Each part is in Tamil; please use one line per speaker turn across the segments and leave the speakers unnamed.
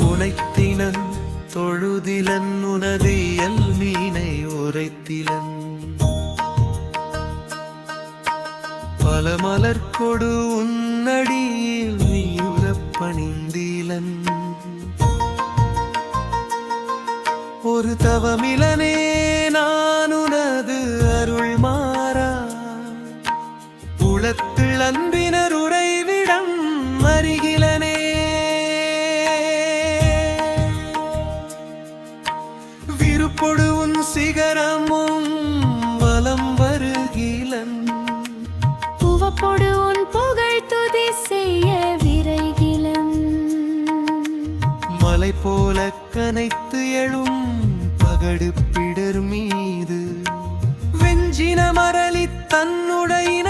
உனைத்தினன் தொழுதிலன் உனதியல் மீனை உரைத்திலன். பல மலர் கொடு உன்னடியில் நீ உறப்பணிந்திலன் ஒரு தவமிலன் சிகரமும் வலம் வருகிலன்.
உவப்பொடு உன் புகழ் துதி செய்ய விரைகிலம்
மலை போல கனைத்து எழும் பகடு பிடர் மீது. வெஞ்சின மரளி தன்னுடையினரை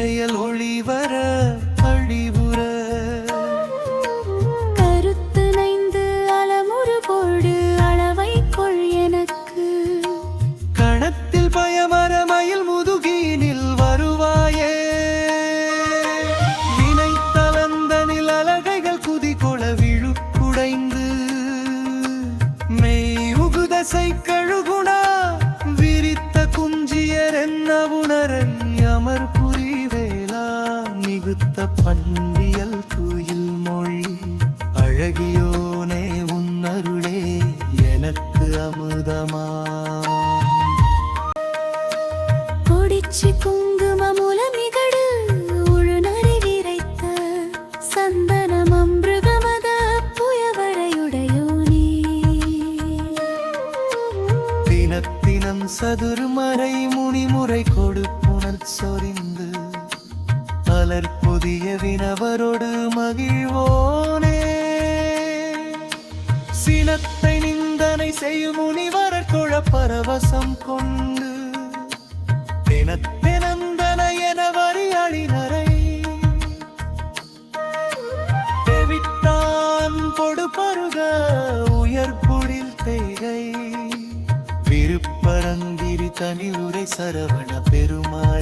செயல் ஒளிவர அழிவுற
கருத்து நைந்து அலமுறு போடு அளவை கொள் எனக்கு.
கணத்தில் பயமர மயில் முதுகினில் வருவாயே. வினை தளந்தனில் அலகைகள் குதிகொள விழுக்குடைந்து மெய் உகுதசை கழுகுணா விரித்த குஞ்சியர் என்ன உணரை அமர் புரிவேலா மிகுத்த பண்டியல் குயில் மொழி அழகியோனே உன்னருளே எனக்கு அமுதமா?
பொடிச்சு குங்குமமுலமிகடு உழுநரை விரைத்த சந்தனம் அம்பிருகமத புயவரையுடையோனே.
தினத்தினம் சதுர்மறை முனிமுறை கொடுப்புணர் சொரிந்து மலர் புதிய வினவரோடு மகிழ்வோனே. சினத்தை நிந்தனை செய்யும் முனிவரர் குழ பரவசம் கொண்டு தினத்தினந்தன என வரி அழினரை தெவிட்டான் பொடு பருக உயர்புடில் தேகை. விருப்பரங்கிரி தனி உரை சரவண பெருமாள்